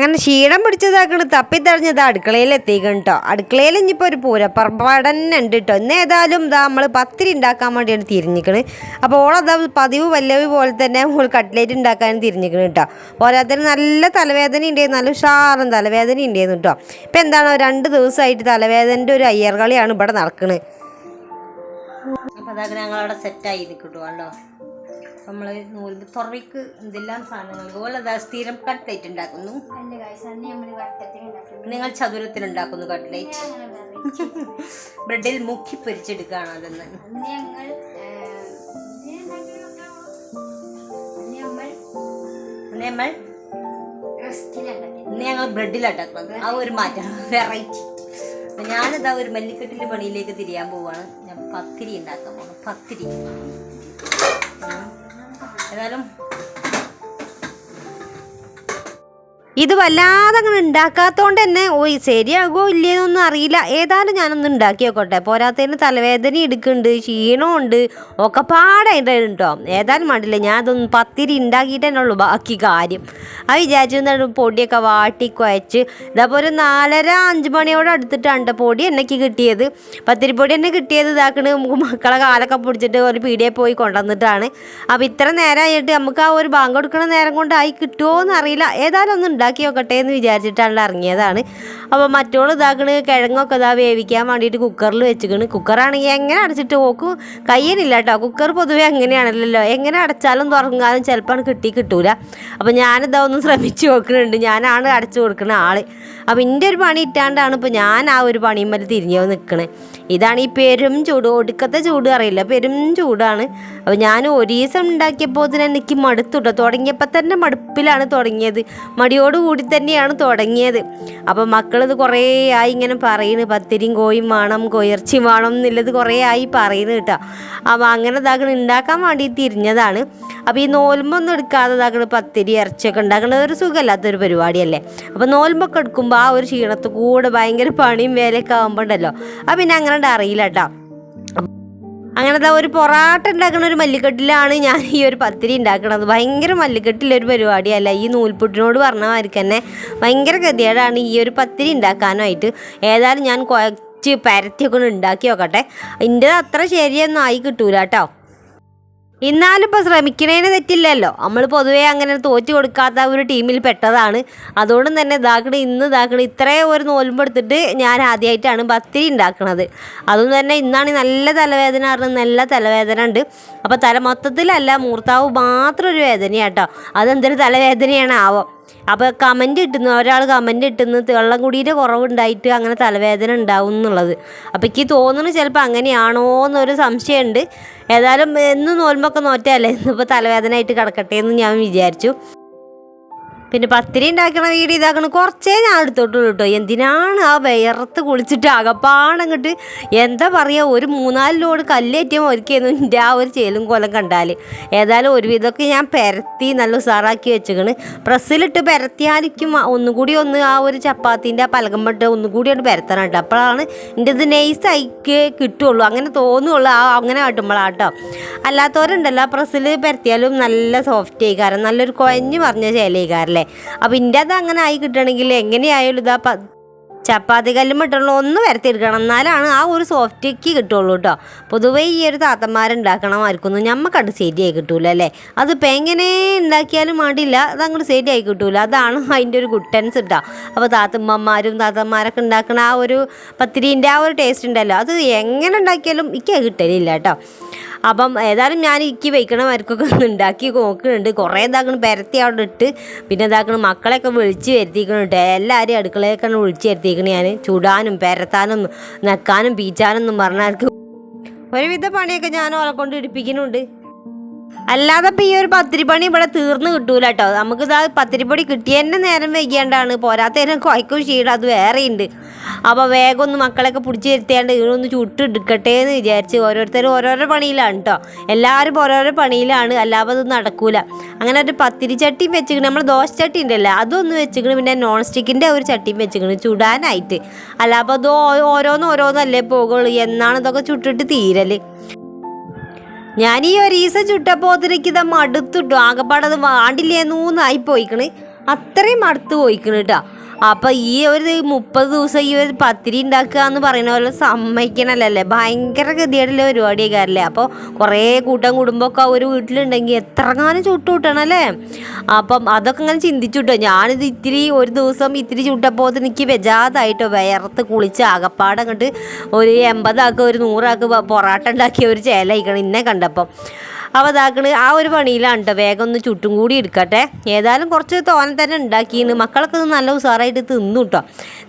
അങ്ങനെ ക്ഷീണം പിടിച്ചതാക്കണ് തപ്പിത്തെറിഞ്ഞത് അടുക്കളയിൽ എത്തിക്കണം കേട്ടോ അടുക്കളയിൽ ഇനിയിപ്പോൾ ഒരു പൂരപ്പറപ്പാടൻ ഉണ്ട് കേട്ടോ ഇന്ന് ഏതായാലും ഇതാ നമ്മൾ പത്തിരി ഉണ്ടാക്കാൻ വേണ്ടിയാണ് തിരിഞ്ഞിക്കണ്. അപ്പോൾ ഓളതാ പതിവ് വല്ലവി പോലെ തന്നെ ഓൾ കട്ട്ലേറ്റ് ഉണ്ടാക്കാൻ തിരിഞ്ഞിക്കണ് കേട്ടോ ഓരോരുത്തരും നല്ല തലവേദന ഉണ്ടായിരുന്നു നല്ല ഉഷാറും തലവേദന ഉണ്ടായിരുന്നു കേട്ടോ ഇപ്പം എന്താണോ രണ്ട് ദിവസമായിട്ട് തലവേദനന്റെ ഒരു അയ്യർ കളിയാണ് ഇവിടെ നടക്കുന്നത് അപ്പോൾ അതങ്ങനെ ഞങ്ങളവിടെ സെറ്റായി നിൽക്കട്ടോ നമ്മൾ നൂൽ തുറവിക്ക് എന്തെല്ലാം സാധനങ്ങൾ? അതുപോലെ അതാ സ്ഥിരം കട്ട്ലേറ്റ് ഉണ്ടാക്കുന്നു. നിങ്ങൾ ചതുരത്തിൽ ഉണ്ടാക്കുന്നു കട്ട്ലേറ്റ് ബ്രെഡിൽ മുക്കി പൊരിച്ചെടുക്കുകയാണ് അതെന്ന്. നമ്മൾ. ഇന്ന് ഞങ്ങൾ ബ്രെഡിലുണ്ടാക്കുന്നത് ആ ഒരു മാറ്റം വെറൈറ്റി അപ്പം ഞാനിതാ ഒരു മല്ലിക്കെട്ടിന്റെ പണിയിലേക്ക് തിരിയാൻ പോവാണ്. ഞാൻ പത്തിരി ഉണ്ടാക്കാൻ പോകണം പത്തിരി. ഏതായാലും ഇത് വല്ലാതെ അങ്ങനെ ഉണ്ടാക്കാത്തതുകൊണ്ട് തന്നെ ഓ ശരിയാകുമോ ഇല്ലയെന്നൊന്നും അറിയില്ല. ഏതായാലും ഞാനൊന്ന് ഉണ്ടാക്കി നോക്കട്ടെ പോരാത്തതിന് തലവേദന എടുക്കുന്നുണ്ട് ക്ഷീണമുണ്ട് ഒക്കെ പാടായിട്ട് കേട്ടോ ഏതായാലും വേണ്ടില്ല ഞാൻ അതൊന്ന് പത്തിരി ഉണ്ടാക്കിയിട്ട് തന്നെ ഉള്ളൂ ബാക്കി കാര്യം. ആ വിചാരിച്ചു പൊടിയൊക്കെ വാട്ടി കുഴച്ച് ഇതപ്പോൾ ഒരു നാലര അഞ്ച് മണിയോട് അടുത്തിട്ടാണ് പൊടി എന്നൊക്കെ കിട്ടിയത്. പത്തിരിപ്പൊടി എന്നെ കിട്ടിയത് ഇതാക്കണ്. നമുക്ക് മക്കളെ കാലൊക്കെ പിടിച്ചിട്ട് ഒരു പീടിയെ പോയി കൊണ്ടുവന്നിട്ടാണ്. അപ്പോൾ ഇത്ര നേരമായിട്ട് നമുക്ക് ആ ഒരു ബാങ്ക് കൊടുക്കുന്ന നേരം കൊണ്ടായി കിട്ടുമോ എന്നറിയില്ല ഏതായാലും ഒന്ന് ഉണ്ടാക്കി വെക്കട്ടെ എന്ന് വിചാരിച്ചിട്ടാണ് ഇറങ്ങിയതാണ്. അപ്പോൾ മറ്റോൾ ഇതാക്കണ് കിഴങ്ങൊക്കെ ഇതാ വേവിക്കാൻ വേണ്ടിയിട്ട് കുക്കറിൽ വെച്ചിക്കണ് കുക്കറാണെങ്കിൽ എങ്ങനെ അടച്ചിട്ട് ഓക്ക് കയ്യനില്ല കേട്ടോ. കുക്കർ പൊതുവേ അങ്ങനെയാണല്ലോ എങ്ങനെ അടച്ചാലും തുറങ്ങാനും ചിലപ്പോൾ കിട്ടി കിട്ടൂല. അപ്പോൾ ഞാനിതാ ഒന്ന് ശ്രമിച്ചു നോക്കുന്നുണ്ട് ഞാനാണ് അടച്ചു കൊടുക്കുന്ന ആൾ. അപ്പോൾ എന്റെ ഒരു പണി ഇട്ടാണ്ടാണ് ഇപ്പോൾ ഞാൻ ആ ഒരു പണിയുമ്പോൾ തിരിഞ്ഞു നിൽക്കണേ ഇതാണ് ഈ പെരും ചൂട്. ഒടുക്കത്തെ ചൂട് അറിയില്ല. പെരും ചൂടാണ്. അപ്പോൾ ഞാൻ ഒരു ദിവസം ഉണ്ടാക്കിയപ്പോൾ തന്നെ എനിക്ക് മടുത്തുട്ടോ തുടങ്ങിയപ്പോൾ തന്നെ മടുപ്പിലാണ് തുടങ്ങിയത്. മടിയോടുകൂടി തന്നെയാണ് തുടങ്ങിയത്. അപ്പം മക്കളിത് കുറേ ആയി ഇങ്ങനെ പറയുന്നു പത്തിരിയും കോയും വേണം കൊയർച്ചി വേണം എന്നുള്ളത് കുറേ ആയി പറയുന്നു കേട്ടോ. അപ്പോൾ അങ്ങനെ താങ്കൾ ഉണ്ടാക്കാൻ വേണ്ടി തിരിഞ്ഞതാണ്. അപ്പോൾ ഈ നോൽമ്പൊന്നും എടുക്കാതെ ഇതാക്കണ പത്തിരി ഇറച്ചിയൊക്കെ ഉണ്ടാക്കുന്നത് ഒരു സുഖമല്ലാത്തൊരു പരിപാടിയല്ലേ? അപ്പോൾ നോൽമ്പൊക്കെ എടുക്കുമ്പോൾ ആ ഒരു ക്ഷീണത്ത് കൂടെ ഭയങ്കര പണിയും വേലയൊക്കെ ആകുമ്പോൾ ഉണ്ടല്ലോ. ആ പിന്നെ അങ്ങനെ അറിയില്ല കേട്ടോ. അങ്ങനത്തെ ഒരു പൊറാട്ട ഉണ്ടാക്കുന്ന ഒരു മല്ലിക്കെട്ടിലാണ് ഞാൻ ഈ ഒരു പത്തിരി ഉണ്ടാക്കുന്നത് ഭയങ്കര മല്ലിക്കെട്ടിലൊരു പരിപാടിയല്ല ഈ നൂൽപുട്ടിനോട് പറഞ്ഞ മാതിരി തന്നെ ഭയങ്കര ഗതികേടാണ് ഈ ഒരു പത്തിരി ഉണ്ടാക്കാനായിട്ട്. ഏതായാലും ഞാൻ കുഴച്ച് പരത്തിയൊക്കെ ഉണ്ടാക്കി നോക്കട്ടെ. എന്റെ അത്ര ശരിയൊന്നും ആയി കിട്ടൂല കേട്ടോ. എന്നാലും ഇപ്പോൾ ശ്രമിക്കണേന് തെറ്റില്ലല്ലോ. നമ്മൾ പൊതുവേ അങ്ങനെ തോറ്റു കൊടുക്കാത്ത ഒരു ടീമിൽ പെട്ടതാണ്. അതുകൊണ്ട് തന്നെ ഇതാക്കണ ഇന്ന് ഇതാക്കണ. ഇത്രയും ഒരു നോൽമ്പെടുത്തിട്ട് ഞാൻ ആദ്യമായിട്ടാണ് പത്തിരി ഉണ്ടാക്കണത് അതുകൊണ്ട് തന്നെ ഇന്നാണ് നല്ല തലവേദന പറഞ്ഞ് നല്ല തലവേദന ഉണ്ട് അപ്പോൾ തല മൊത്തത്തിലല്ല മൂർത്താവ് മാത്രം ഒരു വേദനയാട്ടോ. അതെന്തൊരു തലവേദനയാണ് ആവോ? അപ്പോൾ കമന്റ് ഇട്ടുന്നു ഒരാൾ കമന്റ് ഇട്ടുന്നു വെള്ളം കുടിയുടെ കുറവുണ്ടായിട്ട് അങ്ങനെ തലവേദന ഉണ്ടാവും എന്നുള്ളത്. അപ്പോൾ എനിക്ക് തോന്നുന്നു ചിലപ്പോൾ അങ്ങനെയാണോ എന്നൊരു സംശയമുണ്ട്. ഏതായാലും എന്ന് നോൽമൊക്കെ നോറ്റല്ലേ ഇന്നിപ്പോൾ തലവേദന ആയിട്ട് കിടക്കട്ടെ എന്ന് ഞാൻ വിചാരിച്ചു. പിന്നെ പത്തിരി ഉണ്ടാക്കണ വീട് ഇതാക്കണ കുറച്ചേ ഞാൻ എടുത്തോട്ടുള്ളൂ കേട്ടോ. എന്തിനാണ് ആ വിയർത്ത് കുളിച്ചിട്ട് അകപ്പാടങ്ങട്ട് എന്താ പറയുക ഒരു മൂന്നാൽ ലോഡ് കല്ലേറ്റിയ ഒരുക്കിയെന്നും എന്റെ ആ ഒരു ചേലും കൊലം കണ്ടാൽ ഏതായാലും ഒരുവിധമൊക്കെ ഞാൻ പെരത്തി നല്ല ഉസാറാക്കി വെച്ചേക്കണ്. പ്രസ്സിലിട്ട് പെരത്തിയാലിക്കും ഒന്നുകൂടി ഒന്ന് ആ ഒരു ചപ്പാത്തിന്റെ ആ പലകമ്പട്ട് ഒന്നുകൂടി ഒന്ന് പെരത്തണം അപ്പോഴാണ് എന്റെ ഇത് നൈസായിക്ക് കിട്ടുള്ളൂ. അങ്ങനെ തോന്നുള്ളൂ. ആ അങ്ങനെ കാട്ടുമ്പോഴാട്ടോ അല്ലാത്തവരുണ്ടല്ലോ ആ പ്രസ്സിൽ പെരത്തിയാലും നല്ല സോഫ്റ്റ് ആയിക്കാരം നല്ലൊരു കൊഞ്ഞ് പറഞ്ഞ ചേലയിക്കാരല്ലേ അപ്പം ഇന്റെ അത് അങ്ങനെ ആയി കിട്ടണമെങ്കിൽ എങ്ങനെയായാലും ഇതാ ചപ്പാത്തി കല്ലും ഇട്ടുള്ള ഒന്ന് വരത്തിയെടുക്കണം. എന്നാലാണ് ആ ഒരു സോഫ്റ്റിക്ക് കിട്ടുള്ളൂ കേട്ടോ പൊതുവേ ഈ ഒരു താത്തന്മാരുണ്ടാക്കണമാർക്കൊന്നും ഞമ്മക്കണ്ട് ശരിയായി കിട്ടൂല അല്ലേ? അതിപ്പോൾ എങ്ങനെ ഉണ്ടാക്കിയാലും വേണ്ടില്ല അതങ്ങോട്ട് ശരിയായി കിട്ടൂല. അതാണ് അതിന്റെ ഒരു ഗുട്ടൻസ് കേട്ടോ അപ്പോൾ താത്തമ്മമാരും താത്തന്മാരൊക്കെ ഉണ്ടാക്കുന്ന ആ ഒരു പത്തിരീന്റെ ആ ഒരു ടേസ്റ്റ് ഉണ്ടല്ലോ. അത് എങ്ങനെ ഉണ്ടാക്കിയാലും എനിക്ക് കിട്ടലില്ല കേട്ടോ അപ്പം ഏതായാലും ഞാൻ ഇക്ക് വയ്ക്കണ മരക്കൊക്കെ ഒന്ന് ഉണ്ടാക്കി നോക്കുന്നുണ്ട്. കുറേ ഇതാക്കണം പെരത്തി അവിടെ ഇട്ട് പിന്നെ ഇതാക്കണം മക്കളെയൊക്കെ വിളിച്ച് വരുത്തിക്കണിട്ട് എല്ലാവരും അടുക്കളയൊക്കെ വിളിച്ച് വരുത്തിക്കണം ഞാൻ ചുടാനും പരത്താനും നക്കാനും പീച്ചാനും പറഞ്ഞാൽ ഒരുവിധ പണിയൊക്കെ ഞാൻ ഓളെ കൊണ്ട് ഇടിപ്പിക്കുന്നുണ്ട്. അല്ലാതെ ഇപ്പം ഈ ഒരു പത്തിരിപ്പണി ഇവിടെ തീർന്ന് കിട്ടൂല കേട്ടോ നമുക്കിത് ആ പത്തിരിപ്പണി കിട്ടിയതന്നെ നേരം വൈകിയാണ്ടാണ്. പോരാത്തതിനെ കുഴക്കും ക്ഷീണം അത് വേറെ ഉണ്ട് അപ്പോൾ വേഗം ഒന്ന് മക്കളൊക്കെ പിടിച്ച് വരുത്തിയാണ്ട് ഇതൊന്ന് ചുട്ടെടുക്കട്ടെ എന്ന് വിചാരിച്ച് ഓരോരുത്തരും ഓരോരോ പണിയിലാണ് കേട്ടോ എല്ലാവരും ഓരോരോ പണിയിലാണ്. അല്ലാതെ അത് നടക്കൂല. അങ്ങനെ ഒരു പത്തിരി ചട്ടിയും വെച്ചിക്കണ് നമ്മൾ ദോശ ചട്ടി ഉണ്ടല്ലോ അതൊന്ന് വെച്ചിക്കണ് പിന്നെ നോൺ സ്റ്റിക്കിന്റെ ഒരു ചട്ടിയും വെച്ചിക്കണ് ചുടാനായിട്ട്. അല്ലാതെ അത് ഓരോന്നോരോന്നല്ലേ പോകുള്ളൂ എന്നാണ് ഇതൊക്കെ ചുട്ടിട്ട് തീരൽ. ഞാൻ ഈ ഒരു ഈസ ചുട്ടപ്പോത്തിലേക്ക് ഇതാ മടുത്തിട്ടു ആകപ്പാടത് വാണ്ടില്ലേന്നൂന്നായി പോയിക്കണ് അത്രയും അടുത്ത് പോയിക്കണ് കേട്ടോ അപ്പം ഈ ഒരു മുപ്പത് ദിവസം ഈ ഒരു പത്തിരി ഉണ്ടാക്കുക എന്ന് പറയുന്ന പോലെ സമ്മതിക്കണല്ലേ ഭയങ്കര ഗതിയായിട്ടുള്ള പരിപാടി കാരല്ലേ അപ്പോൾ കുറേ കൂട്ടം കുടുംബമൊക്കെ ഒരു വീട്ടിലുണ്ടെങ്കിൽ എത്രങ്ങാനും ചുട്ടു കൂട്ടണല്ലേ? അപ്പം അതൊക്കെ ഇങ്ങനെ ചിന്തിച്ചുട്ടോ ഞാനിത് ഇത്തിരി ഒരു ദിവസം ഇത്തിരി ചുട്ടപ്പോൾ എനിക്ക് വെജാതായിട്ടോ. വിയർത്ത് കുളിച്ച് ആകപ്പാടെ ഒരു എൺപതാക്ക് ഒരു നൂറാക്ക് പ- പൊറാട്ട ഉണ്ടാക്കിയ ഒരു ചേലയിക്കണം ഇന്നെ കണ്ടപ്പം. അപ്പോൾ ആ ഒരു പണിയിലാണ് കേട്ടോ വേഗം ഒന്ന് ചുട്ടും കൂടി എടുക്കട്ടെ. ഏതായാലും കുറച്ച് തോനെ തന്നെ ഉണ്ടാക്കിയിന് മക്കളൊക്കെ ഇത് നല്ല ഉഷാറായിട്ട് തിന്നു കേട്ടോ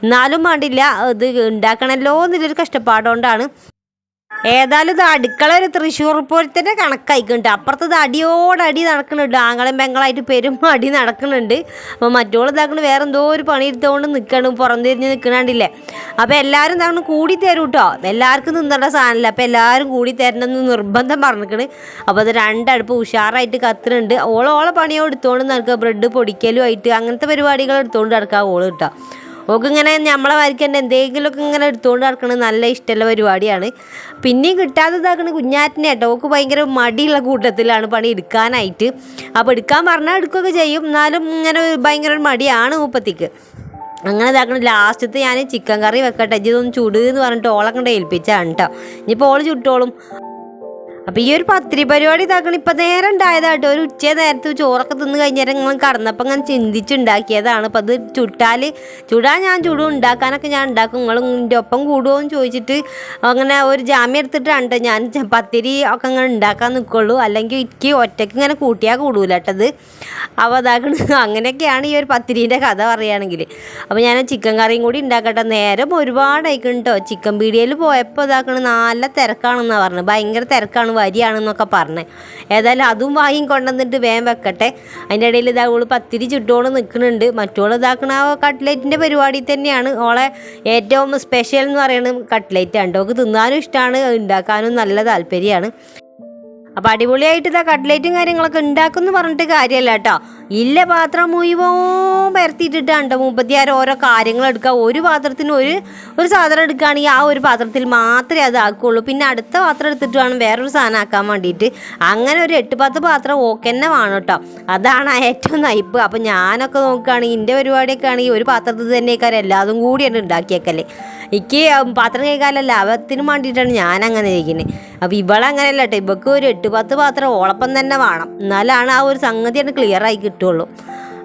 എന്നാലും വേണ്ടില്ല ഇത് ഉണ്ടാക്കണമല്ലോ എന്നുള്ളൊരു കഷ്ടപ്പാടുകൊണ്ടാണ് ഏതായാലും ഇത് അടുക്കള ഒരു തൃശ്ശൂർ പൂരത്തിന്റെ കണക്കായിക്കുന്നുണ്ട്. അപ്പുറത്ത് ഇത് അടിയോടടി നടക്കുന്നുണ്ട്. ആങ്ങളും പെങ്ങളായിട്ട് പെരും അടി നടക്കുന്നുണ്ട്. അപ്പോൾ മറ്റോൾ ഇതാക്കണ് വേറെ എന്തോ ഒരു പണി എടുത്തുകൊണ്ട് നിൽക്കണം പുറം തിരിഞ്ഞ് നിൽക്കണണ്ടില്ലേ അപ്പോൾ എല്ലാവരും ഇതാക്കണം കൂടി തരും കേട്ടോ എല്ലാവർക്കും നിന്നേണ്ട സാധനമില്ല അപ്പോൾ എല്ലാവരും കൂടി തരണമെന്ന് നിർബന്ധം പറഞ്ഞിരിക്കണ്. അപ്പോൾ അത് രണ്ടടുപ്പ് ഉഷാറായിട്ട് കത്തുന്നുണ്ട്. ഓളോളെ ഓളെ പണിയോ എടുത്തുകൊണ്ട് നടക്കുക. ബ്രെഡ് പൊടിക്കലും ആയിട്ട് അങ്ങനത്തെ പരിപാടികൾ എടുത്തുകൊണ്ട് നടക്കുക. ഓൾ കേട്ടോ ഓക്ക് ഇങ്ങനെ നമ്മളെ വരയ്ക്കേണ്ട എന്തെങ്കിലുമൊക്കെ ഇങ്ങനെ എടുത്തുകൊണ്ട് നടക്കണത് നല്ല ഇഷ്ടമുള്ള പരിപാടിയാണ്. പിന്നെയും കിട്ടാതെ ഇതാക്കണ കുഞ്ഞാറ്റിനെ കേട്ടോ ഓക്ക് ഭയങ്കര മടിയുള്ള കൂട്ടത്തിലാണ് പണി എടുക്കാനായിട്ട്. അപ്പോൾ എടുക്കാൻ പറഞ്ഞാൽ എടുക്കുകയൊക്കെ ചെയ്യും. എന്നാലും ഇങ്ങനെ ഭയങ്കര ഒരു മടിയാണ് മൂപ്പത്തിക്ക്. അങ്ങനെ ഇതാക്കണം ലാസ്റ്റത്തെ ഞാൻ ചിക്കൻ കറി വെക്കട്ടെ. ഇതൊന്ന് ചുട് എന്ന് പറഞ്ഞിട്ട് ഓളെ കണ്ട് ഏൽപ്പിച്ചാണ് കേട്ടോ ഇനിയിപ്പോൾ ഓൾ ചുട്ടോളും. അപ്പോൾ ഈ ഒരു പത്തിരി പരിപാടി ഇതാക്കണം ഇപ്പം നേരം ഉണ്ടായതാട്ടോ. ഒരു ഉച്ച നേരത്ത് ചോറൊക്കെ തിന്ന് കഴിഞ്ഞേരം നിങ്ങൾ കടന്നപ്പോൾ അങ്ങനെ ചിന്തിച്ചുണ്ടാക്കിയതാണ്. അപ്പം അത് ചുട്ടാൽ ചുടാൻ ഞാൻ ചുടും ഉണ്ടാക്കാനൊക്കെ ഞാൻ ഉണ്ടാക്കും. നിങ്ങൾ എന്റെ ഒപ്പം കൂടുമോ എന്ന് ചോദിച്ചിട്ട് അങ്ങനെ ഒരു ജാമ്യം എടുത്തിട്ടാണ് ഞാൻ പത്തിരി ഒക്കെ അങ്ങനെ ഉണ്ടാക്കാൻ നിൽക്കുള്ളൂ അല്ലെങ്കിൽ എനിക്ക് ഒറ്റയ്ക്ക് ഇങ്ങനെ കൂട്ടിയാൽ കൂടൂല കേട്ടത് അപ്പോൾ അതാക്കണ അങ്ങനെയൊക്കെയാണ് ഈ ഒരു പത്തിരീന്റെ കഥ പറയുകയാണെങ്കിൽ. അപ്പോൾ ഞാൻ ചിക്കൻ കറിയും കൂടി ഉണ്ടാക്കട്ടെ. നേരം ഒരുപാടായിക്കണം കേട്ടോ ചിക്കൻ പീടിയയിൽ പോയപ്പോൾ ഇതാക്കണ നല്ല തിരക്കാണെന്നാണ് പറഞ്ഞത്. ഭയങ്കര തിരക്കാണ് വരികയാണെന്നൊക്കെ പറഞ്ഞത് ഏതായാലും അതും വാങ്ങി കൊണ്ടുവന്നിട്ട് വേഗം വെക്കട്ടെ. അതിന്റെ ഇടയിൽ ഇതാ ഓൾ പത്തിരി ചുട്ടോൾ നിൽക്കുന്നുണ്ട്. മറ്റോൾ ഇതാക്കണ കട്ട്ലേറ്റിന്റെ പരിപാടി തന്നെയാണ്. ഓളെ ഏറ്റവും സ്പെഷ്യൽ എന്ന് പറയുന്നത് കട്ട്ലേറ്റ് ആണ് ഓക്ക് തിന്നാനും ഇഷ്ടമാണ് ഉണ്ടാക്കാനും നല്ല താല്പര്യമാണ്. അപ്പം അടിപൊളിയായിട്ട് ഇതാ കട്ട്ലേറ്റും കാര്യങ്ങളൊക്കെ ഉണ്ടാക്കുമെന്ന് പറഞ്ഞിട്ട് കാര്യമല്ല കേട്ടോ. ഇല്ല പാത്രം മുഴുവൻ പരത്തിയിട്ടിട്ടാണ് മുപ്പത്തിയാറ് ഓരോ കാര്യങ്ങൾ എടുക്കുക ഒരു പാത്രത്തിന് ഒരു ഒരു സാധനം എടുക്കുകയാണെങ്കിൽ ആ ഒരു പാത്രത്തിൽ മാത്രമേ അത് ആക്കുകയുള്ളൂ പിന്നെ അടുത്ത പാത്രം എടുത്തിട്ട് വേണം വേറൊരു സാധനം ആക്കാൻ വേണ്ടിയിട്ട്. അങ്ങനെ ഒരു എട്ട് പത്ത് പാത്രം ഓക്കെ തന്നെ വേണം കേട്ടോ. അതാണ് ഏറ്റവും നയിപ്പ് അപ്പം ഞാനൊക്കെ നോക്കുകയാണെങ്കിൽ എന്റെ പരിപാടിയൊക്കെ ആണെങ്കിൽ ഒരു പാത്രത്തിൽ തന്നെയൊക്കെ എല്ലാതും കൂടിയാണ് ഉണ്ടാക്കിയേക്കല്ലേ എനിക്ക് പാത്രം കഴിക്കാനല്ല അവത്തിന് വേണ്ടിയിട്ടാണ് ഞാൻ അങ്ങനെ ഇരിക്കുന്നത് അപ്പോൾ ഇവളങ്ങനെയല്ല കേട്ടോ ഇവൾക്ക് ഒരു എട്ട് പത്ത് പാത്രം ഓളപ്പം തന്നെ വേണം. എന്നാലാണ് ആ ഒരു സംഗതി ക്ലിയർ ആയി കിട്ടുള്ളൂ.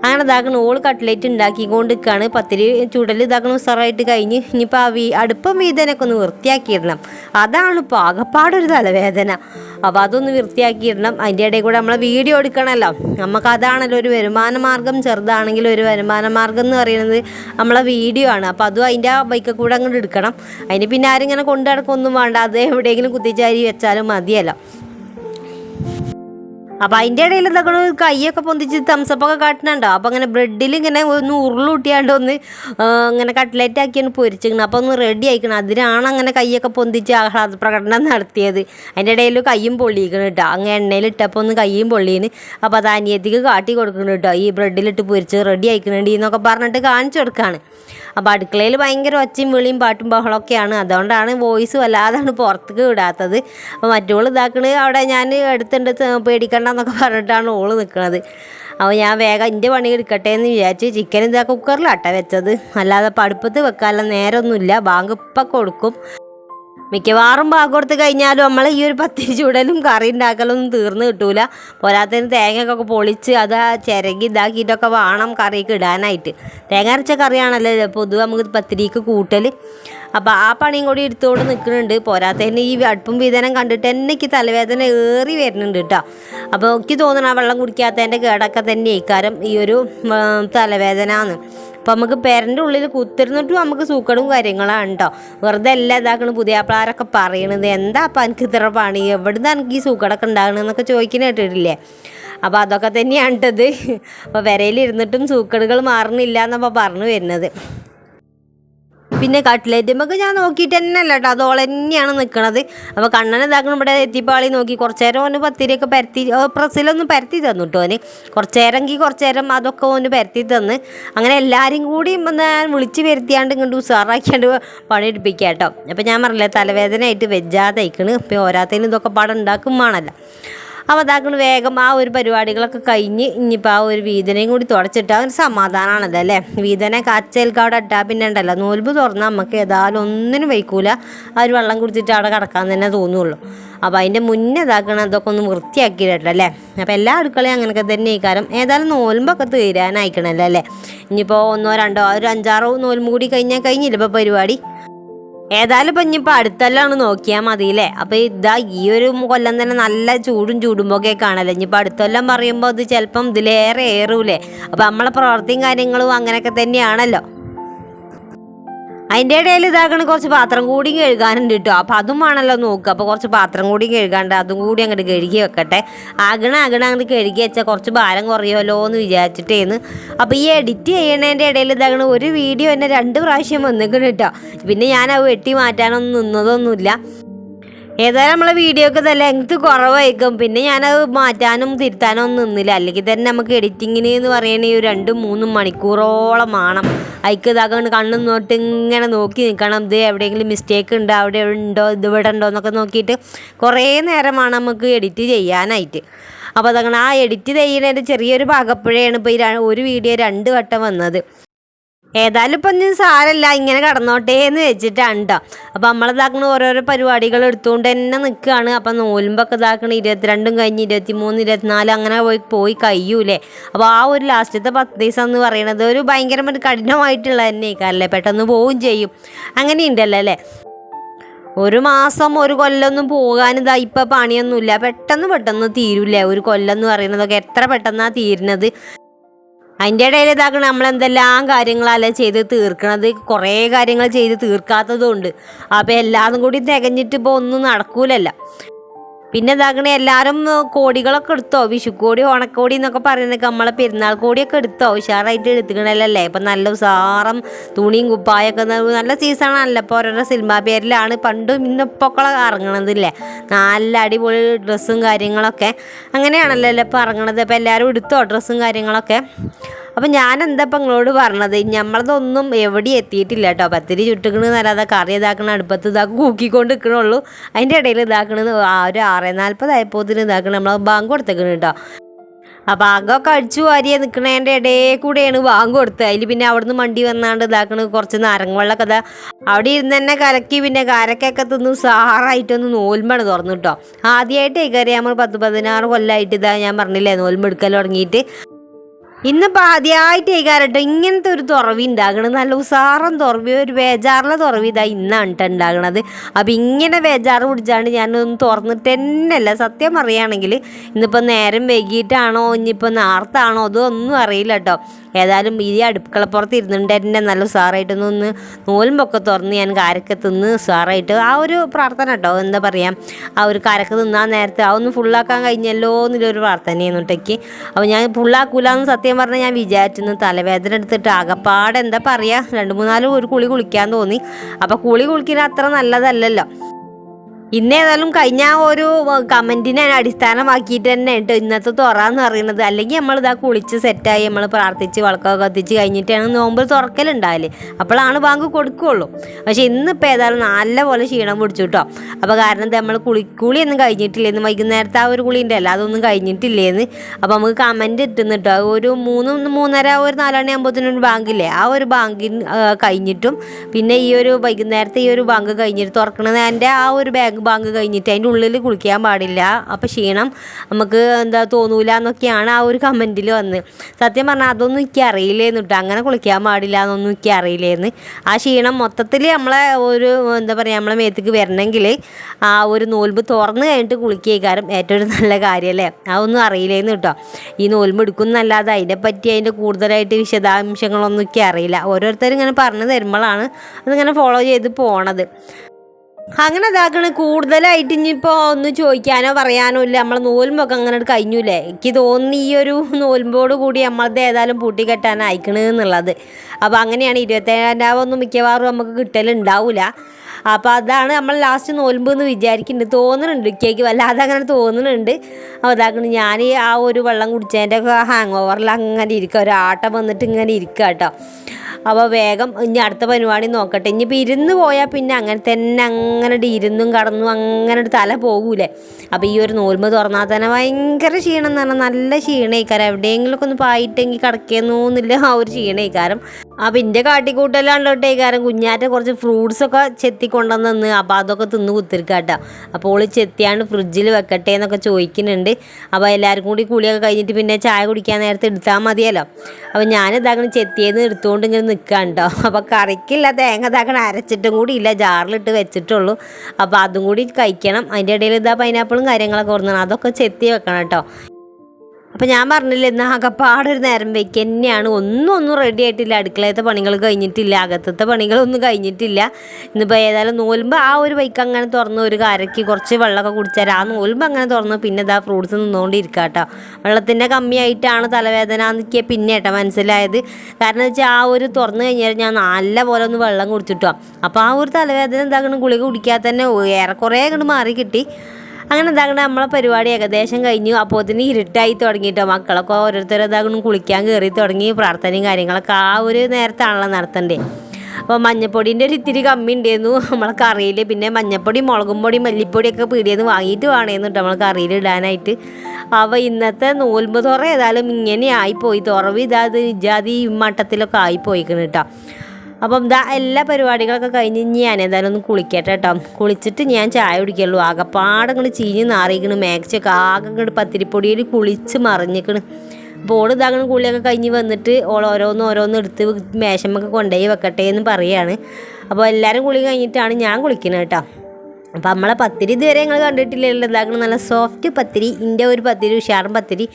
അങ്ങനെ ഇതാക്കണം. ഓൾ കട്ട്ലേറ്റ് ഉണ്ടാക്കിക്കൊണ്ട് നിൽക്കുകയാണ് പത്തിരി ചുടൽ ഇതാക്കണം ഉസാറായിട്ട് കഴിഞ്ഞ്. ഇനിയിപ്പോൾ ആ വീ അടുപ്പം വീതനൊക്കെ ഒന്ന് വൃത്തിയാക്കിയിടണം. അതാണ് ഇപ്പോൾ ആകപ്പാടൊരു തലവേദന. അപ്പോൾ അതൊന്ന് വൃത്തിയാക്കിയിടണം. അതിന്റെ ഇടയിൽ കൂടെ നമ്മളെ വീഡിയോ എടുക്കണമല്ലോ നമുക്ക് അതാണല്ലോ ഒരു വരുമാന മാർഗം. ചെറുതാണെങ്കിലും ഒരു വരുമാന മാർഗം എന്ന് പറയുന്നത് നമ്മളെ വീഡിയോ ആണ്. അപ്പോൾ അതും അതിന്റെ ആ ബൈക്കിൽ കൂടെ അങ്ങോട്ട് എടുക്കണം. അതിന് പിന്നെ ആരും ഇങ്ങനെ കൊണ്ടു നടക്കൊന്നും വേണ്ട. അത് എവിടെയെങ്കിലും കുത്തിച്ചാരി വെച്ചാലും മതിയല്ലോ. അപ്പോൾ അതിന്റെ ഇടയിൽ എന്തൊക്കെ കൈയൊക്കെ പൊന്തിച്ച് തംസപ്പൊക്കെ കാട്ടുന്നുണ്ടോ? അപ്പോൾ അങ്ങനെ ബ്രെഡിൽ ഇങ്ങനെ ഒന്ന് ഉരുളൂട്ടിയാണ്ട് ഒന്ന് ഇങ്ങനെ കട്ട്ലറ്റ് ആക്കിയാണ് പൊരിച്ചിരിക്കണം അപ്പോൾ ഒന്ന് റെഡി ആയിക്കണം. അതിനാണ് അങ്ങനെ കൈയൊക്കെ പൊന്തിച്ച് ആഹ്ലാദ പ്രകടനം നടത്തിയത്. അതിന്റെ ഇടയിൽ കയ്യും പൊള്ളിയിരിക്കണം കേട്ടോ. അങ്ങ് എണ്ണയിലിട്ടപ്പോൾ ഒന്ന് കയ്യും പൊള്ളീന് അപ്പോൾ അത് അനിയത്തിക്ക് കാട്ടി കൊടുക്കണം കേട്ടോ. ഈ ബ്രെഡിലിട്ട് പൊരിച്ച് റെഡി ആയിക്കണുണ്ട് എന്നൊക്കെ പറഞ്ഞിട്ട് കാണിച്ചു കൊടുക്കുകയാണ് അപ്പോൾ അടുക്കളയിൽ ഭയങ്കര ഒച്ചയും വിളിയും പാട്ടും ബഹളമൊക്കെയാണ്. അതുകൊണ്ടാണ് വോയിസ് വല്ലാതാണ് പുറത്തേക്ക് വിടാത്തത്. അപ്പോൾ മറ്റുള്ള ഇതാക്കണ. അവിടെ ഞാൻ എടുത്തുണ്ട് ത- പേടിക്കണ്ടെന്നൊക്കെ പറഞ്ഞിട്ടാണ് ഓൾ നിൽക്കുന്നത് അപ്പോൾ ഞാൻ വേഗം എന്റെ പണി എടുക്കട്ടെ എന്ന് വിചാരിച്ച് ചിക്കൻ ഇതാ കുക്കറിലാട്ട വെച്ചത്. അല്ലാതെ പടുപ്പത്ത് വെക്കാനുള്ള നേരമൊന്നുമില്ല ബാങ്ക് ഇപ്പം കൊടുക്കും. മിക്കവാറും പാകോർത്ത് കഴിഞ്ഞാലും നമ്മൾ ഈ ഒരു പത്തിരി ചൂടലും കറി ഉണ്ടാക്കലൊന്നും തീർന്ന് കിട്ടൂല. പോരാത്തതിന് തേങ്ങയൊക്കെ പൊളിച്ച് അത് ചിരകി ഇതാക്കിയിട്ടൊക്കെ വേണം കറിക്ക് ഇടാനായിട്ട്. തേങ്ങ അരച്ച കറിയാണല്ലോ പൊതുവെ നമുക്ക് പത്തിരിക്ക് കൂട്ടൽ അപ്പോൾ ആ പണിയും കൂടി എടുത്തുകൊണ്ട് നിൽക്കുന്നുണ്ട് പോരാത്തതിന് ഈ അടുപ്പും വീതനം കണ്ടിട്ട് തന്നെ എനിക്ക് തലവേദന ഏറി വരുന്നുണ്ട് കേട്ടോ. അപ്പോൾ എനിക്ക് തോന്നണ വെള്ളം കുടിക്കാത്തതിന്റെ കേടൊക്കെ തന്നെ ഇക്കാരം ഈ ഒരു തലവേദന അപ്പം നമുക്ക് പേരന്റെ ഉള്ളിൽ കുത്തിരുന്നിട്ടും നമുക്ക് സൂക്കടും കാര്യങ്ങളാണ് കേട്ടോ. വെറുതെ എല്ലാം ഇതാക്കണ പുതിയ പിള്ളേരൊക്കെ പറയണത്. എന്താ അപ്പം എനിക്ക് ഇത്ര പണി? എവിടുന്ന് എനിക്ക് ഈ സൂക്കടൊക്കെ ഉണ്ടാകണമെന്നൊക്കെ ചോദിക്കുന്ന കേട്ടിട്ടില്ലേ? അപ്പോൾ അതൊക്കെ തന്നെയാണ് ഇട്ടത് അപ്പോൾ വരയിലിരുന്നിട്ടും സൂക്കടുകൾ മാറുന്നില്ല എന്നപ്പോൾ പറഞ്ഞു വരുന്നത്. പിന്നെ കട്ട്ലേറ്റുമ്പൊക്കെ ഞാൻ നോക്കിയിട്ട് തന്നെ അല്ല കേട്ടോ അതോളം തന്നെയാണ് നിൽക്കണത് അപ്പോൾ കണ്ണൻ ഇതാക്കണം ഇവിടെ എത്തിപ്പാളി നോക്കി കുറച്ച് നേരം ഓന് പത്തിരിയൊക്കെ പരത്തി പ്രസിലൊന്ന് പരത്തി തന്നു കേട്ടോ ഓന്. കുറച്ച് നേരമെങ്കിൽ കുറച്ച് നേരം അതൊക്കെ ഓന് പരത്തി തന്ന്. അങ്ങനെ എല്ലാവരും കൂടി ഞാൻ വിളിച്ച് വരുത്തിയാണ്ട് ഇങ്ങോട്ട് ഉഷാറാക്കിയാണ്ട് പണിയെടുപ്പിക്കുക കേട്ടോ അപ്പോൾ ഞാൻ പറഞ്ഞില്ലേ തലവേദനയായിട്ട് വെജാതെ അയക്കണ് ഇപ്പോൾ ഓരോത്തേനും ഇതൊക്കെ പാടുണ്ടാക്കും വേണമല്ലോ അപ്പോൾ വേഗം ആ ഒരു പരിപാടികളൊക്കെ കഴിഞ്ഞ് ഇനിയിപ്പോൾ ആ ഒരു വീതനയും കൂടി തുടച്ചിട്ടാൽ ഒരു സമാധാനമാണല്ലോ അല്ലേ? വീതനെ കച്ചേൽക്ക് അവിടെ ഇട്ടാൽ പിന്നെ ഉണ്ടല്ലോ. നോൽബ് തുറന്നാൽ നമുക്ക് ഏതായാലും ഒന്നിനും വയ്ക്കൂല. ആ ഒരു വെള്ളം കുടിച്ചിട്ട് അവിടെ കിടക്കാൻ തന്നെ തോന്നുള്ളൂ. അപ്പോൾ അതിന്റെ മുന്നേ ഇതാക്കണം അതൊക്കെ ഒന്ന് വൃത്തിയാക്കിയിട്ടല്ലേ അപ്പോൾ എല്ലാ അടുക്കളയും അങ്ങനെയൊക്കെ തന്നെ ഇക്കാരം ഏതായാലും നോൽമ്പൊക്കെ തീരാനായിക്കണല്ലോ അല്ലേ? ഇനിയിപ്പോൾ ഒന്നോ രണ്ടോ ഒരു അഞ്ചാറോ നോൽമ്പ് കൂടി കഴിഞ്ഞാൽ കഴിഞ്ഞില്ല ഇപ്പോൾ പരിപാടി? ഏതായാലും ഇപ്പം ഇനിയിപ്പോൾ അടുത്തെല്ലാം നോക്കിയാൽ മതിയില്ലേ? അപ്പോൾ ഇതാ ഈ ഒരു കൊല്ലം തന്നെ നല്ല ചൂടും ചൂടുമ്പോഴൊക്കെ കാണല്ലേ ഇനിയിപ്പോൾ അടുത്തെല്ലാം പറയുമ്പോൾ അത് ചിലപ്പം ഇതിലേറെ ഏറൂലേ? അപ്പോൾ നമ്മളെ പ്രവർത്തിയും കാര്യങ്ങളും അങ്ങനെയൊക്കെ തന്നെയാണല്ലോ. അതിന്റെ ഇടയിൽ ഇതാക്കണ കുറച്ച് പാത്രം കൂടി കഴുകാനുണ്ട് കേട്ടോ. അപ്പോൾ അതും വേണമല്ലോ നോക്കുക. അപ്പോൾ കുറച്ച് പാത്രം കൂടി കഴുകാണ്ട് അതും കൂടി അങ്ങോട്ട് കഴുകി വെക്കട്ടെ. ആകണ ആകണ അങ്ങോട്ട് കഴുകി വെച്ചാൽ കുറച്ച് ഭാരം കുറയുമല്ലോ എന്ന് വിചാരിച്ചിട്ടേന്ന്. അപ്പോൾ ഈ എഡിറ്റ് ചെയ്യണതിന്റെ ഇടയിൽ ഇതാകണ ഒരു വീഡിയോ എന്നെ രണ്ട് പ്രാവശ്യം വന്നിക്കണം കേട്ടോ. പിന്നെ ഞാൻ അത് വെട്ടി മാറ്റാനൊന്നും നിന്നതൊന്നുമില്ല. ഏതായാലും നമ്മളെ വീഡിയോ ഒക്കെ ലെങ്ത് കുറവായിരിക്കും. പിന്നെ ഞാനത് മാറ്റാനും തിരുത്താനും ഒന്നും നിന്നില്ല. അല്ലെങ്കിൽ തന്നെ നമുക്ക് എഡിറ്റിങ്ങിന് എന്ന് പറയണേ ഒരു രണ്ടും മൂന്നും മണിക്കൂറോളം വേണം. അതിക്ക് ഇതാക്കൊണ്ട് കണ്ണും നോട്ട് ഇങ്ങനെ നോക്കി നിൽക്കണം. ഇത് എവിടെയെങ്കിലും മിസ്റ്റേക്ക് ഉണ്ടോ? അവിടെ ഉണ്ടോ? ഇത് ഇവിടെ ഉണ്ടോ? എന്നൊക്കെ നോക്കിയിട്ട് കുറേ നേരമാണ് നമുക്ക് എഡിറ്റ് ചെയ്യാനായിട്ട്. അപ്പോൾ അതങ്ങനെ ആ എഡിറ്റ് ചെയ്യുന്നതിന്റെ ചെറിയൊരു ഭാഗപ്പുഴയാണ് ഇപ്പോൾ ഈ ഒരു വീഡിയോ രണ്ട് വട്ടം വന്നത്. ഏതായാലും ഇപ്പം ഒന്നും സാരല്ല ഇങ്ങനെ കടന്നോട്ടേ എന്ന് വെച്ചിട്ടാണ് കേട്ടോ അപ്പം നമ്മളിതാക്കണ ഓരോരോ പരിപാടികൾ എടുത്തുകൊണ്ട് തന്നെ നിൽക്കുകയാണ് അപ്പം നോലുമ്പൊക്കെ ഇതാക്കണ. ഇരുപത്തിരണ്ടും കഴിഞ്ഞ് ഇരുപത്തി മൂന്ന് ഇരുപത്തിനാല് അങ്ങനെ പോയി പോയി കഴിയൂലേ. അപ്പോൾ ആ ഒരു ലാസ്റ്റത്തെ പത്ത് ദിവസം എന്ന് പറയുന്നത് ഒരു ഭയങ്കരമായിട്ട് കഠിനമായിട്ടുള്ള തന്നെ അല്ലേ പെട്ടെന്ന് പോവുകയും ചെയ്യും. അങ്ങനെയുണ്ടല്ലോ അല്ലേ? ഒരു മാസം ഒരു കൊല്ലമൊന്നും പോകാനിതാ ഇപ്പം പണിയൊന്നുമില്ല. പെട്ടെന്ന് പെട്ടെന്ന് തീരൂലേ? ഒരു കൊല്ലം എന്ന് പറയുന്നതൊക്കെ എത്ര പെട്ടെന്നാണ് തീരുന്നത്? അതിന്റെ ഇടയിൽ ഇതാക്കണം നമ്മൾ എന്തെല്ലാം കാര്യങ്ങളല്ലേ ചെയ്ത് തീർക്കണത്? കുറേ കാര്യങ്ങൾ ചെയ്ത് തീർക്കാത്തതുകൊണ്ട് അപ്പോൾ എല്ലാതും കൂടി തികഞ്ഞിട്ട് ഇപ്പോൾ ഒന്നും നടക്കൂലല്ല. പിന്നെ ഇതാക്കണേ എല്ലാവരും കോടികളൊക്കെ എടുത്തോ? വിഷുക്കോടി ഓണക്കോടി എന്നൊക്കെ പറയുന്നത് നമ്മളെ പെരുന്നാൾ കോടിയൊക്കെ എടുത്തോ? ഉഷാറായിട്ട് എടുത്തുകണല്ലേ ഇപ്പം നല്ല ഉസാറും തുണിയും കുപ്പായൊക്കെ നല്ല സീസണാണല്ലോ. ഇപ്പോൾ ഓരോരോ സിനിമ പേരിലാണ് പണ്ടും ഇന്നിപ്പൊക്കെ ഇറങ്ങണതില്ലേ നല്ല അടിപൊളി ഡ്രസ്സും കാര്യങ്ങളൊക്കെ അങ്ങനെയാണല്ലോ ഇപ്പോൾ ഇറങ്ങണത്. അപ്പോൾ എല്ലാവരും എടുത്തോ ഡ്രസ്സും കാര്യങ്ങളൊക്കെ? അപ്പം ഞാൻ എന്താ ഇപ്പം നിങ്ങളോട് പറഞ്ഞത്? നമ്മളതൊന്നും എവിടെ എത്തിയിട്ടില്ല കേട്ടോ പത്തിരി ചുട്ടുക്കണ് നല്ലാതെ കറി ഇതാക്കണ അടുപ്പത്ത് ഇതാക്കി കൂക്കിക്കൊണ്ട് നിൽക്കണുള്ളൂ അതിന്റെ ഇടയിൽ ഇതാക്കണത് ആ ഒരു ആറ് നാൽപ്പതായപ്പോത്തിന് ഇതാക്കണം നമ്മൾ ബാങ്ക് കൊടുത്തേക്കണ് കേട്ടോ അപ്പോൾ ബാങ്കൊക്കെ അടിച്ചു വാരിയ നിൽക്കണതിന്റെ ഇടയിൽ കൂടെയാണ് ബാങ്ക് കൊടുത്തത്. അതിൽ പിന്നെ അവിടുന്ന് മണ്ടി വന്നാണ്ട് ഇതാക്കണ കുറച്ച് നാരങ്ങ വെള്ളമൊക്കെ ഇതാ അവിടെ ഇരുന്ന് തന്നെ കലക്കി പിന്നെ കാരക്കൊക്കെ തിന്ന് സാറായിട്ടൊന്ന് നോൽമ്പാണ് തുറന്നു കേട്ടോ ആദ്യമായിട്ട് കയറി നമ്മൾ പത്ത് പതിനാറ് കൊല്ലമായിട്ട് ഇതാ ഞാൻ പറഞ്ഞില്ലേ നോൽമ്പെടുക്കൽ തുടങ്ങിയിട്ട്. ഇന്നിപ്പോൾ ആദ്യമായിട്ട് കേൾക്കാറട്ടോ ഇങ്ങനത്തെ ഒരു തുറവി ഉണ്ടാകണം നല്ല ഉസാറം തുറവി ഒരു വേജാറിലെ തുറവി ഇതാ ഇന്നാണ് ഉണ്ടാകണത് അപ്പോൾ ഇങ്ങനെ വേജാറ് പിടിച്ചാണ് ഞാനൊന്ന് തുറന്നിട്ട് തന്നെയല്ല സത്യം പറയുകയാണെങ്കിൽ ഇന്നിപ്പോൾ നേരം വൈകിട്ടാണോ ഇനിയിപ്പോൾ നേർത്താണോ അതൊന്നും അറിയില്ല കേട്ടോ ഏതായാലും ഈ അടുക്കളപ്പുറത്ത് ഇരുന്നുകൊണ്ട് തന്നെ നല്ല ഉസാറായിട്ടൊന്ന് ഒന്ന് നൂലുമ്പൊക്കെ തുറന്ന് ഞാൻ കാരക്ക തിന്ന് ഉസാറായിട്ട് ആ ഒരു പ്രാർത്ഥന കേട്ടോ എന്താ പറയുക ആ ഒരു കാരക്ക തിന്നാൻ നേരത്തെ ആ ഒന്ന് ഫുള്ളാക്കാൻ കഴിഞ്ഞല്ലോ എന്നുള്ളൊരു പ്രാർത്ഥനയായിരുന്നു ഒറ്റയ്ക്ക് അപ്പോൾ ഞാൻ ഫുള്ളാക്കൂലെന്ന് സത്യം പറഞ്ഞാൽ ഞാൻ വിചാരിച്ചിരുന്നു തലവേദന എടുത്തിട്ട് ആകപ്പാടെ എന്താ പറയുക രണ്ട് മൂന്നാൽ ഒരു കുളി കുളിക്കാൻ തോന്നി. അപ്പോൾ കുളി കുളിക്കുന്ന അത്ര നല്ലതല്ലല്ലോ. ഇന്ന് ഏതായാലും കഴിഞ്ഞ ഒരു കമന്റിനെ അടിസ്ഥാനമാക്കിയിട്ട് തന്നെ കേട്ടോ ഇന്നത്തെ തുറന്ന് പറയുന്നത്. അല്ലെങ്കിൽ നമ്മൾ ഇതാ കുളിച്ച് സെറ്റായി നമ്മൾ പ്രാർത്ഥിച്ച് വിളക്കൊക്കെ കത്തിച്ച് കഴിഞ്ഞിട്ടാണ് നോമ്പ് തുറക്കലുണ്ടാവൽ. അപ്പോഴാണ് ബാങ്ക് കൊടുക്കുകയുള്ളൂ പക്ഷെ ഇന്നിപ്പോൾ ഏതായാലും നല്ല പോലെ ക്ഷീണം പിടിച്ചു കേട്ടോ അപ്പോൾ കാരണം നമ്മൾ കുളി കുളിയൊന്നും കഴിഞ്ഞിട്ടില്ലേന്ന് വൈകുന്നേരത്തെ ആ ഒരു കുളി ഉണ്ടല്ലോ അതൊന്നും കഴിഞ്ഞിട്ടില്ലേന്ന്. അപ്പോൾ നമുക്ക് കമന്റ് ഇട്ടുന്നു കേട്ടോ ഒരു മൂന്ന് മൂന്നര ഒരു നാലണി ഒരു ബാങ്കില്ലേ? ആ ഒരു ബാങ്കിന് കഴിഞ്ഞിട്ടും. പിന്നെ ഈ ഒരു വൈകുന്നേരത്തെ ഈ ഒരു ബാങ്ക് കഴിഞ്ഞിട്ട് തുറക്കണത് എന്റെ ആ ഒരു ബാങ്ക് ബാങ്ക് കഴിഞ്ഞിട്ട് അതിന്റെ ഉള്ളിൽ കുളിക്കാൻ പാടില്ല. അപ്പോൾ ക്ഷീണം നമുക്ക് എന്താ തോന്നൂല എന്നൊക്കെയാണ് ആ ഒരു കമന്റിൽ വന്ന്. സത്യം പറഞ്ഞാൽ അതൊന്നും എനിക്ക് അറിയില്ലേന്ന് കേട്ടോ അങ്ങനെ കുളിക്കാൻ പാടില്ല എന്നൊന്നും എനിക്ക് അറിയില്ലേന്ന്. ആ ക്ഷീണം മൊത്തത്തിൽ നമ്മളെ ഒരു എന്താ പറയുക നമ്മളെ മേത്തേക്ക് വരണമെങ്കിൽ ആ ഒരു നോൽമ്പ് തുറന്ന് കഴിഞ്ഞിട്ട് കുളിക്കേക്കാരം ഏറ്റവും ഒരു നല്ല കാര്യമല്ലേ അതൊന്നും അറിയില്ലേന്ന് കേട്ടോ ഈ നോൽമ്പ് എടുക്കുന്നല്ലാതെ അതിനെപ്പറ്റി അതിന്റെ കൂടുതലായിട്ട് വിശദാംശങ്ങളൊന്നും എനിക്ക് അറിയില്ല. ഓരോരുത്തരും ഇങ്ങനെ പറഞ്ഞു തരുമ്പോഴാണ് അതിങ്ങനെ ഫോളോ ചെയ്ത് പോണത്. അങ്ങനെ ഇതാക്കണ. കൂടുതലായിട്ട് ഇനിയിപ്പോൾ ഒന്നും ചോദിക്കാനോ പറയാനോ ഇല്ല. നമ്മളെ നോൽമ്പൊക്കെ അങ്ങനെ കഴിഞ്ഞൂലേ? എനിക്ക് തോന്നുന്നു ഈ ഒരു നോൽമ്പോട് കൂടി നമ്മളത് ഏതായാലും പൂട്ടിക്കെട്ടാൻ അയക്കണെന്നുള്ളത് അപ്പോൾ അങ്ങനെയാണ് ഇരുപത്തേഴാം ഒന്നും മിക്കവാറും നമുക്ക് കിട്ടലുണ്ടാവില്ല അപ്പോൾ അതാണ് നമ്മൾ ലാസ്റ്റ് നോൽമ്പ് എന്ന് വിചാരിക്കുന്നുണ്ട് തോന്നുന്നുണ്ട് കേക്ക് വല്ലാതെ അങ്ങനെ തോന്നുന്നുണ്ട് അപ്പോൾ ഞാൻ ആ ഒരു വെള്ളം കുടിച്ചതിന്റെ ഒക്കെ ഹാങ് ഓവറിൽ അങ്ങനെ ഇരിക്കുക ഒരു ആട്ടം വന്നിട്ട് ഇങ്ങനെ ഇരിക്കുക കേട്ടോ അപ്പോൾ വേഗം ഇനി അടുത്ത പരിപാടി നോക്കട്ടെ. ഇനിയിപ്പോൾ ഇരുന്ന് പോയാൽ പിന്നെ അങ്ങനെ തന്നെ അങ്ങനെ ഇരുന്നും കടന്നും അങ്ങനെ ഒരു തല പോകൂലേ. അപ്പോൾ ഈ ഒരു നോൽമ്പ് തുറന്നാൽ തന്നെ ഭയങ്കര ക്ഷീണം എന്ന് പറഞ്ഞാൽ നല്ല ക്ഷീണയിക്കാരം എവിടെയെങ്കിലുമൊക്കെ ഒന്ന് പായിട്ടെങ്കിൽ കിടക്കുന്നൊന്നുമില്ല ആ ഒരു ക്ഷീണയിക്കാരം അപ്പോൾ എന്റെ കാട്ടിക്കൂട്ടലാണ്ടോട്ടേക്കാരം കുഞ്ഞാറ്റ കുറച്ച് ഫ്രൂട്ട്സൊക്കെ ചെത്തി കൊണ്ടുവന്ന് അപ്പോൾ അതൊക്കെ തിന്ന് കുത്തിരിക്കാട്ടോ. അപ്പോൾ ഓൾ ചെത്തിയാണ് ഫ്രിഡ്ജിൽ വെക്കട്ടെ എന്നൊക്കെ ചോദിക്കുന്നുണ്ട്. അപ്പോൾ എല്ലാവരും കൂടി കുളിയൊക്കെ കഴിഞ്ഞിട്ട് പിന്നെ ചായ കുടിക്കാൻ നേരത്തെ എടുത്താൽ മതിയല്ലോ. അപ്പോൾ ഞാൻ ചെത്തിയെന്ന് എടുത്തുകൊണ്ട് ഇങ്ങനെ നിൽക്കാണ്ടോ അപ്പോൾ കറിക്കില്ല തേങ്ങ ഇതാക്കണം അരച്ചിട്ടും കൂടി ഇല്ല. ജാറിലിട്ട് വെച്ചിട്ടുള്ളൂ. അപ്പോൾ അതും കൂടി കഴിക്കണം. അതിന്റെ ഇടയിൽ ഇതാ പൈനാപ്പിളും കാര്യങ്ങളൊക്കെ ഓർന്നാണ് അതൊക്കെ ചെത്തി വെക്കണം കേട്ടോ അപ്പം ഞാൻ പറഞ്ഞില്ല ഇന്ന് ആകപ്പാടൊരു നേരം വയ്ക്കുക തന്നെയാണ് ഒന്നും ഒന്നും റെഡി ആയിട്ടില്ല. അടുക്കളയത്തെ പണികൾ കഴിഞ്ഞിട്ടില്ല. അകത്തത്തെ പണികളൊന്നും കഴിഞ്ഞിട്ടില്ല. ഇന്നിപ്പോൾ ഏതായാലും നോലുമ്പോൾ ആ ഒരു ബൈക്ക് അങ്ങനെ തുറന്ന് ഒരു കരയ്ക്ക് കുറച്ച് വെള്ളമൊക്കെ കുടിച്ചാൽ ആ നോലുമ്പോൾ അങ്ങനെ തുറന്ന് പിന്നെ ഇതാ ഫ്രൂട്ട്സ് നിന്നുകൊണ്ടിരിക്കുക കേട്ടോ വെള്ളത്തിന്റെ കമ്മിയായിട്ടാണ് തലവേദന എന്നൊക്കെ പിന്നെ കേട്ടോ മനസ്സിലായത്. കാരണം വെച്ചാൽ ആ ഒരു തുറന്നു കഴിഞ്ഞാൽ ഞാൻ നല്ല പോലെ ഒന്ന് വെള്ളം കുടിച്ചിട്ടോ അപ്പോൾ ആ ഒരു തലവേദന എന്താക്കണം ഗുളിക കുടിക്കാതെ തന്നെ ഏറെക്കുറെ അങ്ങോട്ട് മാറി കിട്ടി. അങ്ങനെ എന്താകണം നമ്മളെ പരിപാടി ഏകദേശം കഴിഞ്ഞു. അപ്പോൾ അതിന് ഇരുട്ടായി തുടങ്ങിയിട്ടോ മക്കളൊക്കെ ഓരോരുത്തരും ഇതാകണം കുളിക്കാൻ കയറി തുടങ്ങി. പ്രാർത്ഥനയും കാര്യങ്ങളൊക്കെ ആ ഒരു നേരത്താണല്ലോ നടത്തണ്ടേ. അപ്പോൾ മഞ്ഞപ്പൊടീന്റെ ഒരു ഇത്തിരി കമ്മി ഉണ്ടായിരുന്നു. നമ്മളെ കറിയിൽ പിന്നെ മഞ്ഞപ്പൊടി മുളകും പൊടി മല്ലിപ്പൊടിയൊക്കെ പീടിയെന്ന് വാങ്ങിയിട്ട് വേണമെന്ന് കേട്ടോ നമ്മൾ കറിയിൽ ഇടാനായിട്ട്. അപ്പോൾ ഇന്നത്തെ നൂൽമ്പ് തുറ ഏതായാലും ഇങ്ങനെ ആയിപ്പോയി തുറവ് ഇതാത് ഇജാതി മട്ടത്തിലൊക്കെ ആയിപ്പോയിക്കണ് കേട്ടോ അപ്പം ദാ എല്ലാ പരിപാടികളൊക്കെ കഴിഞ്ഞ് ഞാൻ എന്തായാലും ഒന്ന് കുളിക്കട്ടെ കേട്ടോ. കുളിച്ചിട്ട് ഞാൻ ചായ കുടിക്കുള്ളൂ. ആകെപ്പാടെ ഇങ്ങോട്ട് ചീഞ്ഞ് നാറിയിക്കണ്. മാക്സിയൊക്കെ ആകെ ഇങ്ങോട്ട് പത്തിരിപ്പൊടിയിൽ കുളിച്ച് മറിഞ്ഞിക്കണ്. ഓൾ ഇതാകണ കുളിയൊക്കെ കഴിഞ്ഞ് വന്നിട്ട് ഓൾ ഓരോന്ന് ഓരോന്ന് എടുത്ത് മേശമൊക്കെ കൊണ്ടുപോയി വെക്കട്ടെ എന്ന് പറയാണ്. അപ്പോൾ എല്ലാവരും കുളി കഴിഞ്ഞിട്ടാണ് ഞാൻ കുളിക്കുന്നത് കേട്ടോ. അപ്പം നമ്മളെ പത്തിരി ഇതുവരെ ഞങ്ങൾ കണ്ടിട്ടില്ലല്ലോ. ഇതാക്കണം നല്ല സോഫ്റ്റ് പത്തിരി. ഇന്റെ ഒരു പത്തിരി ഉഷാറും പത്തിരി.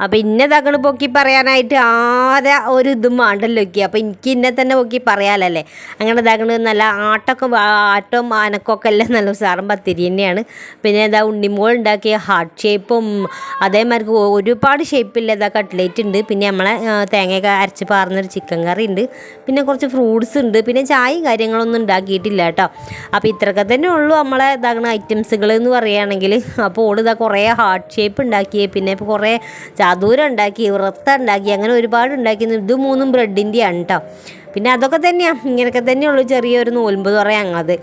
അപ്പം ഇന്നെ തകൾ പൊക്കി പറയാനായിട്ട് ആരെ ഒരു ഇതും വേണ്ടല്ലോ ഒക്കെ അപ്പം എനിക്ക് ഇന്നെ തന്നെ പൊക്കി പറയാലല്ലേ. അങ്ങനെ തകണ് നല്ല ആട്ടൊക്കെ ആട്ടവും അനക്കൊക്കെ എല്ലാം നല്ല ഉസാറും പത്തിരി തന്നെയാണ്. പിന്നെ ഇതാ ഉണ്ണിമോൾ ഉണ്ടാക്കിയ ഹാർട്ട് ഷേപ്പും അതേമാതിരി ഒരുപാട് ഷേപ്പില്ല ഇതാ കട്ട്ലേറ്റ് ഉണ്ട്. പിന്നെ നമ്മളെ തേങ്ങയൊക്കെ അരച്ച് പാർന്നൊരു ചിക്കൻ കറി ഉണ്ട്. പിന്നെ കുറച്ച് ഫ്രൂട്ട്സ് ഉണ്ട്. പിന്നെ ചായയും കാര്യങ്ങളൊന്നും ഉണ്ടാക്കിയിട്ടില്ല കേട്ടോ. അപ്പോൾ ഇത്രയൊക്കെ തന്നെ ഉള്ളൂ നമ്മളെ ഇതാകുന്ന ഐറ്റംസുകൾ എന്ന് പറയുകയാണെങ്കിൽ. അപ്പോൾ ഇതാ കുറേ ഹാർട്ട് ഷേപ്പ് ഉണ്ടാക്കിയേ. പിന്നെ ഇപ്പോൾ കുറേ ചതുരം ഉണ്ടാക്കി വൃത്ത ഉണ്ടാക്കി അങ്ങനെ ഒരുപാട് ഉണ്ടാക്കി ഇത് മൂന്നും ബ്രെഡിന്റെയാണ് കേട്ടോ പിന്നെ അതൊക്കെ തന്നെയാണ് ഇങ്ങനെയൊക്കെ തന്നെയുള്ളൂ ചെറിയൊരു നോൽമ്പ് അത്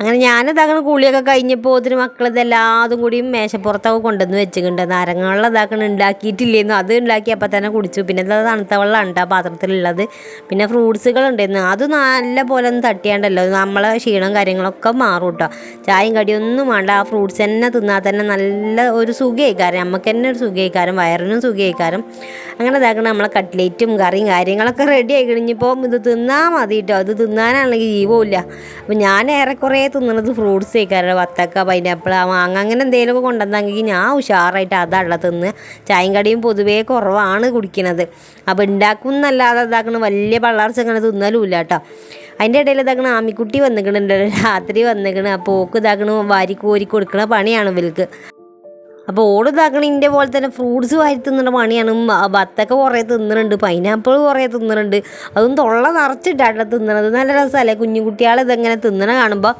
അങ്ങനെ ഞാനിതാക്കണ കുളിയൊക്കെ കഴിഞ്ഞപ്പോൾ ഒത്തിരി മക്കളിതെല്ലാതും കൂടി മേശപ്പുറത്തൊക്കെ കൊണ്ടുവന്ന് വെച്ചിട്ടുണ്ട്. നാരങ്ങളുള്ള ഇതാക്കണ ഉണ്ടാക്കിയിട്ടില്ലേന്നു. അത് ഉണ്ടാക്കി അപ്പം തന്നെ കുടിച്ചു. പിന്നെ ഇത് തണുത്ത വെള്ളമാണ് ആ പാത്രത്തിലുള്ളത്. പിന്നെ ഫ്രൂട്ട്സുകൾ ഉണ്ടായിരുന്നു അത് നല്ല പോലെ ഒന്ന് തട്ടിയാണ്ടല്ലോ. നമ്മളെ ക്ഷീണം കാര്യങ്ങളൊക്കെ മാറും കേട്ടോ ചായയും കടിയൊന്നും വേണ്ട. ആ ഫ്രൂട്ട്സ് തന്നെ തിന്നാൽ തന്നെ നല്ല ഒരു സുഖമായിക്കാരം നമുക്ക് തന്നെ ഒരു സുഖമായിക്കാരം വയറിനും സുഖമായിക്കാരം അങ്ങനെ ഇതാക്കണം നമ്മളെ കട്ട്ലേറ്റും കറിയും കാര്യങ്ങളൊക്കെ റെഡി ആയി കഴിഞ്ഞപ്പോൾ ഇത് തിന്നാൽ മതി കേട്ടോ അത് തിന്നാനാണെങ്കിൽ ജീവമില്ല അപ്പം ഞാൻ ഏറെക്കുറെ തിന്നണത് ഫ്രൂട്ട്സ് കഴിക്കാറുണ്ട് വത്തക്ക പൈനാപ്പിൾ മാങ്ങ അങ്ങനെ എന്തെങ്കിലുമൊക്കെ കൊണ്ടുവന്നെങ്കിൽ ഞാൻ ഉഷാറായിട്ട് അതാണല്ലോ തിന്ന്. ചായയും കടിയും പൊതുവേ കുറവാണ് കുടിക്കുന്നത് അപ്പോൾ ഉണ്ടാക്കും എന്നല്ലാതെ ഇതാക്കണ വലിയ പള്ളാർച്ച അങ്ങനെ തിന്നലുമില്ല കേട്ടോ അതിന്റെ ഇടയിൽ ഇതാക്കണ ആമിക്കുട്ടി വന്നിക്കണുണ്ട് രാത്രി വന്നിക്കണ് അപ്പോൾ ഓക്ക് ഇതാക്കണ വാരി കോരി കൊടുക്കണ പണിയാണ് ഇവർക്ക് അപ്പോൾ ഓട് ഇതാക്കണിന്റെ പോലെ തന്നെ ഫ്രൂട്ട്സ് വാരി തിന്നുന്ന പണിയാണ്. ബത്തൊക്കെ കുറേ തിന്നുന്നുണ്ട് പൈനാപ്പിൾ കുറേ തിന്നുന്നുണ്ട് അതും തൊള്ള നിറച്ചിട്ടാണ് തിന്നണത്. നല്ല രസമല്ലേ? കുഞ്ഞു കുട്ടികൾ ഇതെങ്ങനെ തിന്നണ കാണുമ്പോൾ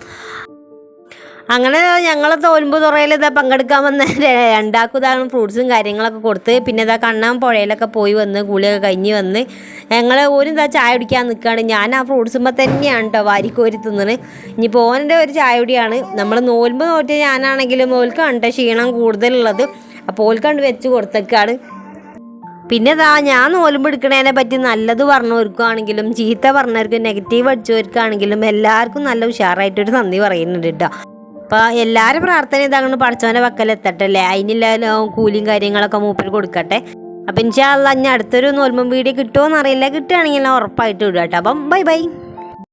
അങ്ങനെ ഞങ്ങൾ തോൽമ്പ് തുറയിൽ ഇതാ പങ്കെടുക്കാൻ വന്ന രണ്ടാക്കും ഫ്രൂട്ട്സും കാര്യങ്ങളൊക്കെ കൊടുത്ത് പിന്നെ ഇതാ കണ്ണാൻ പുഴയിലൊക്കെ പോയി വന്ന് കുളിയൊക്കെ കഴിഞ്ഞ് വന്ന് ഞങ്ങൾ ഓരും ഇതാ ചായ കുടിക്കാൻ നിൽക്കുകയാണ് ഞാൻ ആ ഫ്രൂട്ട്സുമ്പോൾ തന്നെയാണ് കേട്ടോ വാരിക്കോരി തിന്നത് ഇനിയിപ്പോൾ ഓനന്റെ ഒരു ചായ കുടിയാണ്. നമ്മൾ നോൽമ്പ് നോറ്റ് ഞാനാണെങ്കിലും ഓൽക്കാണ് കണ്ട ക്ഷീണം കൂടുതലുള്ളത്. അപ്പോൾ ഓൽക്കണ്ട് വെച്ച് കൊടുത്തേക്കാണ് പിന്നെ ഇതാ ഞാൻ നോലുമ്പ് എടുക്കണതിനെ പറ്റി നല്ലത് പറഞ്ഞവർക്കാണെങ്കിലും ചീത്ത പറഞ്ഞവർക്കും നെഗറ്റീവ് അടിച്ചവർക്കാണെങ്കിലും എല്ലാവർക്കും നല്ല ഉഷാറായിട്ടൊരു നന്ദി പറയുന്നുണ്ട് കേട്ടോ അപ്പോൾ എല്ലാവരും പ്രാർത്ഥന ഇതാകൊണ്ട് പഠിച്ചവന്റെ പക്കലെത്തട്ടല്ലേ അതിനില്ല കൂലിയും കാര്യങ്ങളൊക്കെ മൂപ്പർ കൊടുക്കട്ടെ. അപ്പം ഇൻഷാല്ല ഇനി അടുത്തൊരു നോൽമ്പം വീഡിയോ കിട്ടുമോ എന്നറിയില്ല കിട്ടുകയാണെങ്കിൽ ഉറപ്പായിട്ട് വിടുക കേട്ടോ. അപ്പം ബൈ ബൈ.